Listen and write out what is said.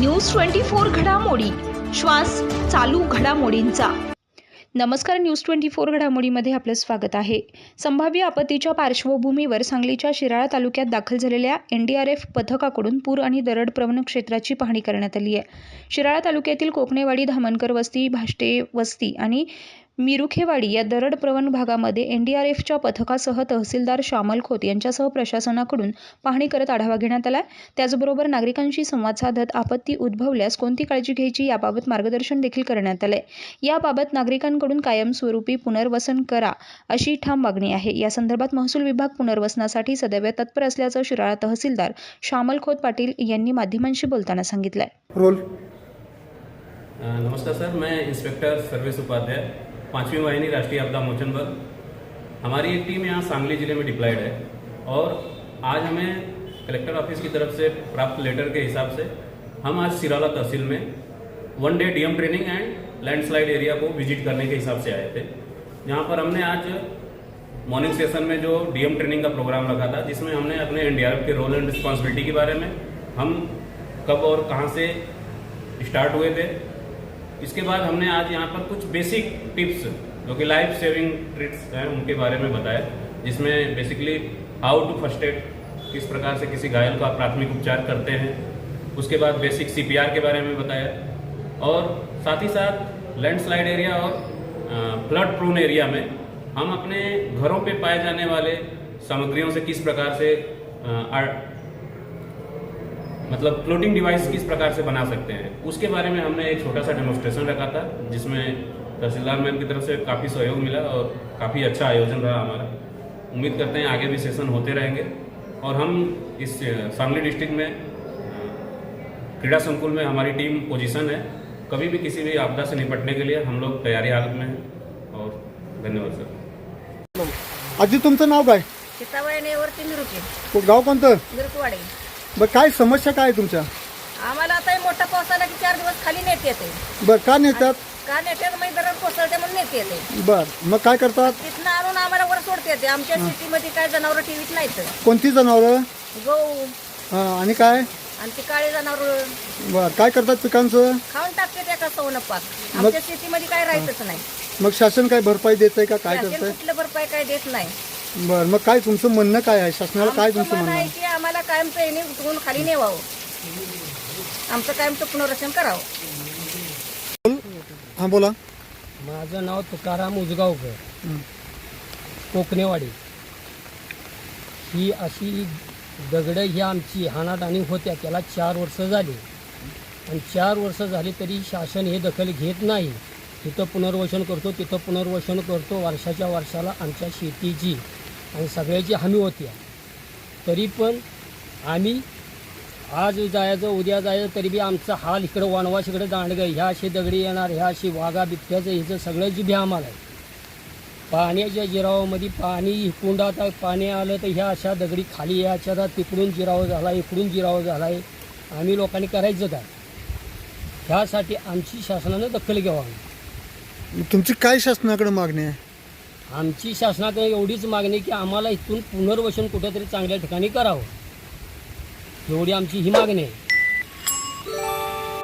News twenty four घडामोडी. श्वास चालू घडामोडींचा. नमस्कार न्यूज ट्वेंटी फोर घडामोडीमध्ये आपलं स्वागत आहे. संभाव्य आपत्तीच्या पार्श्वभूमीवर सांगलीच्या शिराळा तालुक्यात दाखल झालेल्या एन डी आर एफ पथकाकडून पूर आणि दरड प्रवण क्षेत्राची पाहणी करण्यात आली आहे. शिराळा तालुक्यातील कोकणेवाडी धामणकर वस्ती भाष्टे वस्ती आणि मिरुखेवाडी या दरड प्रवण भागामध्ये एन डी आर एफच्या पथकासह तहसीलदार श्यामल खोत यांच्यासह प्रशासनाकडून पाहणी करत आढावा घेण्यात आला त्याचबरोबर नागरिकांशी संवाद साधत आपत्ती उद्भवल्यास कोणती काळजी घ्यायची याबाबत मार्गदर्शन देखील करण्यात आले याबाबत नागरिकांकडून कायमस्वरूपी पुनर्वसन करा अशी ठाम मागणी आहे. या संदर्भात महसूल विभाग पुनर्वसनासाठी सदैव तत्पर असल्याचं शिराळा तहसीलदार श्यामल खोत पाटील यांनी माध्यमांशी बोलताना सांगितलंय. नमस्कार सर मैं इंस्पेक्टर सर्विस उपाध्याय. पाँचवीं वाहिनी राष्ट्रीय आपदा मोचन बल। हमारी एक टीम यहाँ सांगली ज़िले में डिप्लॉयड है और आज हमें कलेक्टर ऑफ़िस की तरफ़ से प्राप्त लेटर के हिसाब से हम आज सिराला तहसील में one day DM training and landslide area को विज़िट करने के हिसाब से आए थे। जहाँ पर हमने आज मॉर्निंग सेशन में जो डीएम ट्रेनिंग का प्रोग्राम रखा था, जिसमें हमने अपने एनडीआरएफ के रोल एंड रिस्पॉन्सिबिलिटी के बारे में, हम कब और कहाँ से स्टार्ट हुए थे इसके बाद हमने आज यहाँ पर कुछ बेसिक टिप्स जो कि लाइफ सेविंग ट्रिक्स हैं, उनके बारे में बताया, जिसमें basically how to first aid किस प्रकार से किसी घायल का प्राथमिक उपचार करते हैं, उसके बाद बेसिक सीपीआर के बारे में बताया, और साथ ही साथ लैंडस्लाइड एरिया और फ्लड प्रोन एरिया में हम अपने घरों पे पाए जाने वाले सामग्रियों से किस प्रकार से मतलब फ्लोटिंग डिवाइस किस प्रकार से बना सकते हैं? उसके बारे में हमने एक छोटा सा डेमोस्ट्रेशन रखा था जिसमें तहसीलदार मैम की तरफ से काफ़ी सहयोग मिला और काफ़ी अच्छा आयोजन रहा हमारा। उम्मीद करते हैं आगे भी सेशन होते रहेंगे। और हम इस सांगली डिस्ट्रिक्ट में क्रीड़ा संकुल में हमारी टीम पोजीशन है। कभी भी किसी भी आपदा से निपटने के लिए हम लोग तैयारी हालत में हैं। और धन्यवाद सर। आजी तुमचं नाव काय? सीताबाईनेवरती मिरुकी. को- गाव कोणतं? मिरुकवाडी. बरं काय समस्या काय आहे तुमच्या? आम्हाला आता हे मोठा पाऊस आला की चार दिवस खाली नेत येते. बरं का नेतात? का नेते मग दरड कोसळते म्हणून नेत येते. बरं मग काय करतात? तिथनं आणून आम्हाला वर सोडते येते आमच्या सिटीमध्ये काय जनावर टीव्हीत नाहीत. कोणती जनावरं? गहू. हां आणि काय? आणि ती काळी जनावर. बरं काय करतात पिकांचं? खाऊन टाकते त्या का सवनं पाक. आमच्या सिटीमध्ये काय राहतच नाही. मग शासन काय भरपाई देत आहे का? काय शासन करतंय? कुठलं भरपाई काय देत नाही. बरं मग काय तुमचं म्हणणं काय आहे? शासनाला काय तुमचं म्हणणं आहे की आम्हाला कायमचं येणे उठवून खाली नेवावं. आमचं कायमचं पुनर्रक्षण करावं. हां बोला. माझं नाव तुकाराम उजगावकर. हं. कोकणेवाडी. ही अशी दगडं ही आमची हाणाटाणी होत्या. त्याला चार वर्ष झाली. आणि चार वर्ष झाली तरी शासन हे दखल घेत नाही. तिथं पुनर्वसन करतो तिथं पुनर्वसन करतो. वर्षाच्या वर्षाला आमच्या शेतीची आणि सगळ्याची हमी होती. तरी पण आम्ही आज जायचं उद्या जायचं तरी बी आमचा हाल इकडं वनवास इकडं दांडगं ह्या अशी दगडी येणार ह्या अशी वाघा बिबट्याचं ह्याचं सगळं जी आम्हाला आहे. पाण्याच्या जिरावामध्ये पाणी इकडून आता पाणी आलं तर ह्या अशा दगडी खाली याच्या तिकडून जिरावं झाला इकडून जिरावं झाला आहे. आम्ही लोकांनी करायचं काय? ह्यासाठी आमची शासनानं दखल घ्यावा. तुमची काय शासनाकडे मागणी आहे? आमची शासनाकडे एवढीच मागणी की आम्हाला इथून पुनर्वसन कुठेतरी चांगल्या ठिकाणी करावं. एवढी आमची ही मागणी आहे.